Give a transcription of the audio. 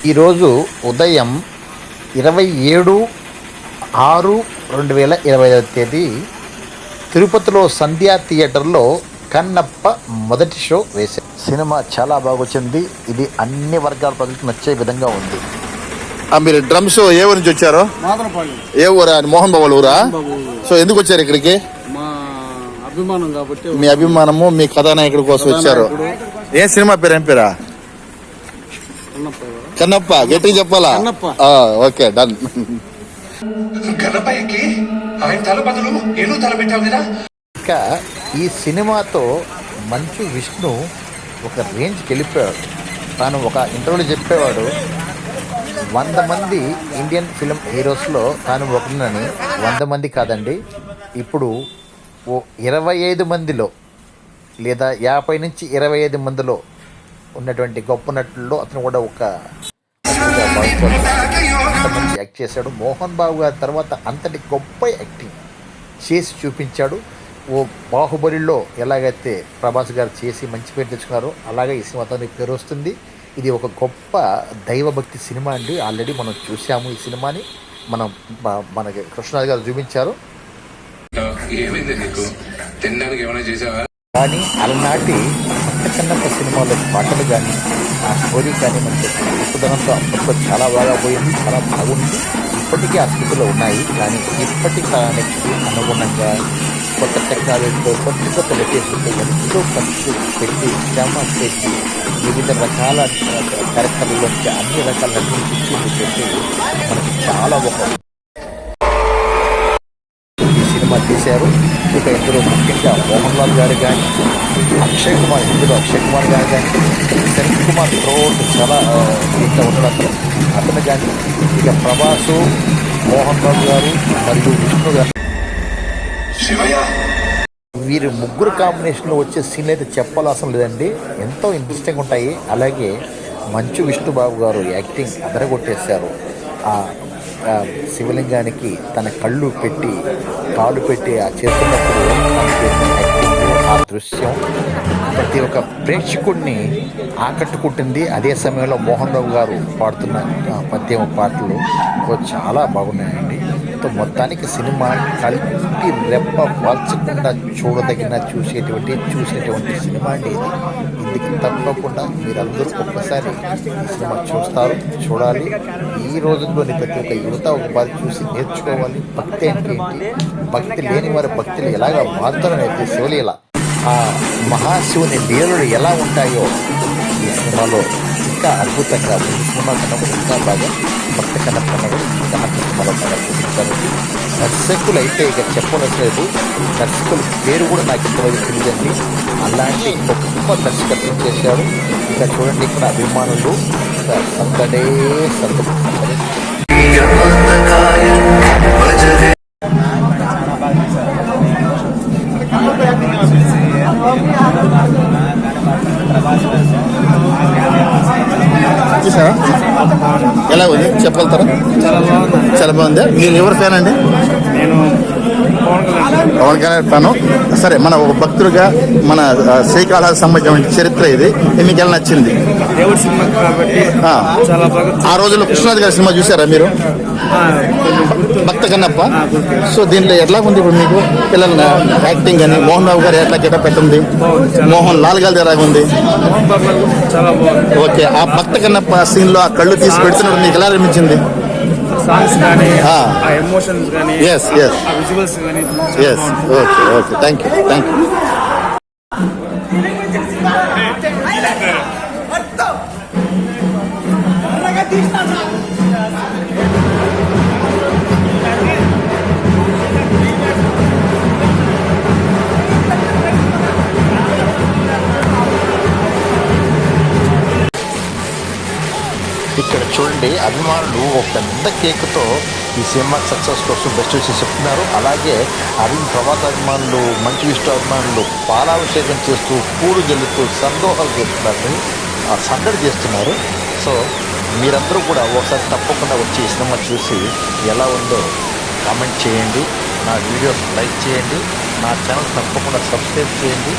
ఈరోజు ఉదయం ఇరవై ఏడు ఆరు రెండు వేల ఇరవై ఐదవ తేదీ తిరుపతిలో సంధ్యా థియేటర్లో కన్నప్ప మొదటి షో వేశారు సినిమా చాలా బాగా వచ్చింది ఇది అన్ని వర్గాల ప్రజలకు నచ్చే విధంగా ఉంది. ఆ, మీరు డ్రమ్స్ ఏ ఊరు నుంచి వచ్చారు? ఏ ఊరా? మోహన్ బాబు ఊరా. సో ఎందుకు వచ్చారు ఇక్కడికి? మా అభిమానం కాబట్టి మీ అభిమానము మీ కథానాయకుడి కోసం వచ్చారు. ఏ సినిమా పేరు ఏం పేరా? కన్నప్ప గట్టిగా చెప్పాలా? కన్నప్ప. ఆ, ఓకే డన్. గణపయ్యకి ఆయన తల బదులు నేను తల పెట్టావు కదా? ఇక ఈ సినిమాతో మంచు విష్ణు ఒక రేంజ్కి వెళ్ళిపోయాడు. తాను ఒక ఇంటర్వ్యూలో చెప్పేవాడు. వంద మంది ఇండియన్ ఫిలిం హీరోస్లో తాను ఒకరినని వంద మంది కాదండి. ఇప్పుడు ఓ ఇరవై ఐదు మందిలో లేదా యాభై నుంచి ఇరవై ఐదు మందిలో ఉన్నటువంటి గొప్ప నటుల్లో అతను కూడా ఒక యాక్ట్ చేశాడు. మోహన్ బాబు గారి తర్వాత అంతటి గొప్ప యాక్టింగ్ చేసి చూపించాడు. ఓ బాహుబలిలో ఎలాగైతే ప్రభాస్ గారు చేసి మంచి పేరు తెచ్చుకున్నారో అలాగే ఈ సినిమాతో పేరు వస్తుంది. ఇది ఒక గొప్ప దైవభక్తి సినిమా అండి. ఆల్రెడీ మనం చూసాము ఈ సినిమాని. మనం మనకి కృష్ణరాజు గారు చూపించారు. ఏమైంది నీకు? తినడానికి ఏమైనా చేసావా? కానీ అలనాటి చిన్న సినిమాలో పాటలు కానీ ఆ స్టోరీ కానీ మనకి ఉదాహరణతో అప్పట్లో చాలా బాగా పోయింది చాలా బాగుంది. ఇప్పటికీ ఆ స్థితిలో ఉన్నాయి. కానీ ఇప్పటి కాలానికి అనుగుణంగా కొత్త టెక్నాలజీతో కొత్త కొత్త లొకేషన్తో ఎంతో ఖర్చు పెట్టి శ్రమ చేసి వివిధ రకాల క్యారెక్టర్లోంచి అన్ని రకాల నటించి పెట్టి మనకి చాలా ఒక సినిమా తీశారు. ఇక ఇందులో ముఖ్యంగా మోహన్ లాల్ గారు కానీ అక్షయ్ కుమార్ ఇందులో అక్షయ్ కుమార్ గారు కానీ శరత్ కుమార్ త్రోట్ చాలా ఆ, దీంట్లో ఉన్నాడు అతను కానీ ఇక ప్రభాసు మోహన్ బాబు గారు మరియు విష్ణు గారు. వీరి ముగ్గురు కాంబినేషన్లో వచ్చే సీన్లు అయితే చెప్పాల్సిన లేదండి. ఎంతో ఇంట్రెస్టింగ్ ఉంటాయి. అలాగే మంచు విష్ణుబాబు గారు యాక్టింగ్ అదరగొట్టేశారు. శివలింగానికి తన కళ్ళు పెట్టి కాలు పెట్టి ఆ చేస్తున్నప్పుడు ఆ దృశ్యం ప్రతి ఒక్క ప్రేక్షకుడిని ఆకట్టుకుంటుంది. అదే సమయంలో మోహన్ రావు గారు పాడుతున్న పద్యం పాటలు చాలా బాగున్నాయండి. సో మొత్తానికి సినిమా కలిపి రెప్ప వాల్చకుండా చూడదగిన చూసేటువంటి చూసేటువంటి సినిమా అండి ఇది. ఇందుకు తప్పకుండా మీరందరూ ఒక్కసారి సినిమా చూస్తారు చూడాలి. ఈ రోజుల్లోని ప్రతి ఒక్క యువత ఒక బాధ చూసి నేర్చుకోవాలి. భక్తి అంటే ఏంటి? భక్తి లేని వారి భక్తులు ఎలాగ మారుతారనైతే శివలీల. ఆ మహాశివుని లీలలు ఎలా ఉంటాయో ఈ సినిమాలో ఇంకా అద్భుతంగా సినిమా కన్నా ఇంకా బాగా భక్తి కన్నా దర్శకులు అయితే ఇక చెప్పలేదు దర్శకుల పేరు కూడా నాకు ఇంతవరకు తెలియదండి. అలాంటి గొప్ప దర్శకత్వం చేశాడు ఇక చూడండి ఇక్కడ అభిమానులు. ఇక సందడే. ఎలా ఉంది? చెప్పగలుగుతారా? చాలా బాగుంది. చాలా బాగుంది. మీరు ఎవరు ఫ్యాన్ అండి? పవన్ కళ్యాణ్ సరే మన ఒక భక్తుడిగా మన ఆ, శ్రీకాళహస్తి సంబంధించిన చరిత్ర ఇది. ఎలా నచ్చింది? దేవుడి సినిమా కాబట్టి ఆ. చాలా బాగా ఆ రోజుల్లో కృష్ణరాజు గారి సినిమా చూసారా మీరు? భక్త కన్నప్ప. సో దీంట్లో ఎట్లా ఉంది ఇప్పుడు మీకు? పిల్లల యాక్టింగ్ అని మోహన్ బాబు గారు ఎట్లా గెటప్ పెట్టింది? మోహన్ లాల్ గారి ఎలాగ ఉంది. ఓకే ఆ భక్త కన్నప్ప సీన్లో ఆ కళ్ళు తీసి పెడుతున్నప్పుడు మీకు ఎలా అనిపించింది? సాంగ్స్ కానీ ఆ. ఆ ఎమోషన్స్ కానీ Yes, yes. ఆ విజువల్స్ కానీ yes. Okay okay thank you thank you ఇక్కడ చూడండి అభిమానులు ఒక పెద్ద కేక్తో ఈ సినిమా సక్సెస్ కోసం బెస్ట్ విషయం చెప్తున్నారు. అలాగే అరుణ్ ప్రభాస్ అభిమానులు మంచి విష్ణు అభిమానులు పాలాభిషేకం చేస్తూ పూలు జల్లుతూ సందోహాలు చేస్తున్నారు సందడి చేస్తున్నారు. సో మీరందరూ కూడా ఒకసారి తప్పకుండా వచ్చి ఈ సినిమా చూసి ఎలా ఉందో కామెంట్ చేయండి. నా వీడియోస్ లైక్ చేయండి. నా ఛానల్ తప్పకుండా సబ్స్క్రైబ్ చేయండి.